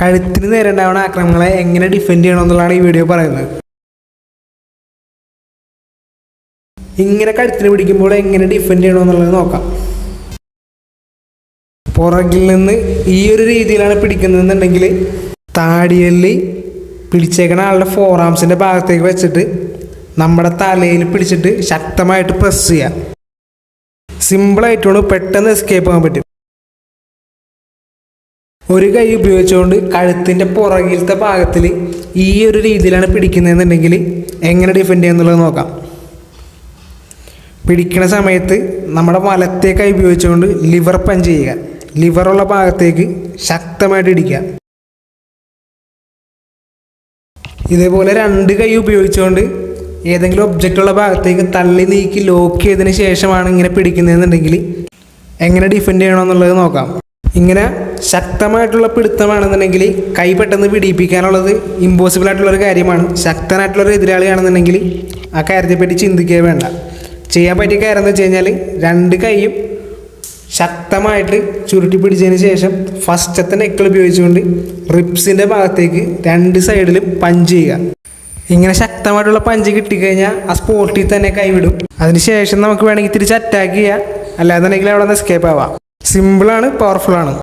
കഴുത്തിന് നേരെ ഉണ്ടാവുന്ന ആക്രമണങ്ങളെ എങ്ങനെ ഡിഫെൻഡ് ചെയ്യണം ചെയ്യണമെന്നുള്ളതാണ് ഈ വീഡിയോ പറയുന്നത്. ഇങ്ങനെ കഴുത്തിന് പിടിക്കുമ്പോൾ എങ്ങനെ ഡിഫെൻഡ് ചെയ്യണം ചെയ്യണമെന്നുള്ളത് നോക്കാം. പുറകിൽ നിന്ന് ഈ ഒരു രീതിയിലാണ് പിടിക്കുന്നതെന്നുണ്ടെങ്കിൽ താടിയല്ലി പിടിച്ചേക്കണ ആളുടെ ഫോർ ആംസിന്റെ ഭാഗത്തേക്ക് വെച്ചിട്ട് നമ്മുടെ തലയിൽ പിടിച്ചിട്ട് ശക്തമായിട്ട് പ്രസ് ചെയ്യാം സിമ്പിളായിട്ടുള്ളൂ പെട്ടെന്ന് എസ്കേപ്പ് ആകാൻ പറ്റും. ഒരു കൈ ഉപയോഗിച്ചുകൊണ്ട് കഴുത്തിന്റെ പുറകിലത്തെ ഭാഗത്തിൽ ഈ ഒരു രീതിയിലാണ് പിടിക്കുന്നതെന്നുണ്ടെങ്കിൽ എങ്ങനെ ഡിഫെൻഡ് ചെയ്യുന്നുള്ളത് നോക്കാം. പിടിക്കുന്ന സമയത്ത് നമ്മുടെ വലത്തെ കൈ ഉപയോഗിച്ചുകൊണ്ട് ലിവർ പഞ്ച് ചെയ്യുക. ലിവറുള്ള ഭാഗത്തേക്ക് ശക്തമായിട്ട് ഇടിക്കുക. ഇതേപോലെ രണ്ട് കൈ ഉപയോഗിച്ചുകൊണ്ട് ഏതെങ്കിലും ഒബ്ജക്റ്റ് ഉള്ള ഭാഗത്തേക്ക് തള്ളി നീക്കി ലോക്ക് ചെയ്തതിന് ശേഷമാണ് ഇങ്ങനെ പിടിക്കുന്നതെന്നുണ്ടെങ്കിൽ എങ്ങനെ ഡിഫെൻഡ് ചെയ്യണമെന്നുള്ളത് നോക്കാം. ഇങ്ങനെ ശക്തമായിട്ടുള്ള പിടുത്തമാണെന്നുണ്ടെങ്കിൽ കൈ പെട്ടെന്ന് പിടിപ്പിക്കാനുള്ളത് ഇമ്പോസിബിൾ ആയിട്ടുള്ള ഒരു കാര്യമാണ്. ശക്തനായിട്ടുള്ളൊരു എതിരാളിയാണെന്നുണ്ടെങ്കിൽ ആ കാര്യത്തെപ്പറ്റി ചിന്തിക്കുക വേണ്ട. ചെയ്യാൻ പറ്റിയ കാര്യം എന്ന് വെച്ച് കഴിഞ്ഞാൽ രണ്ട് കൈയും ശക്തമായിട്ട് ചുരുട്ടി പിടിച്ചതിന് ശേഷം ഫസ്റ്റത്തെ നെക്കിൾ ഉപയോഗിച്ചുകൊണ്ട് റിപ്സിന്റെ ഭാഗത്തേക്ക് രണ്ട് സൈഡിലും പഞ്ച് ചെയ്യുക. ഇങ്ങനെ ശക്തമായിട്ടുള്ള പഞ്ച് കിട്ടിക്കഴിഞ്ഞാൽ ആ സ്പോട്ടിൽ തന്നെ കൈവിടും. അതിനുശേഷം നമുക്ക് വേണമെങ്കിൽ തിരിച്ച് അറ്റാക്ക് ചെയ്യാം. അല്ലാന്നുണ്ടെങ്കിൽ അവിടെ നിന്ന് എസ്കേപ്പ് ആവാം. സിമ്പിളാണ് പവർഫുള്ളാണ്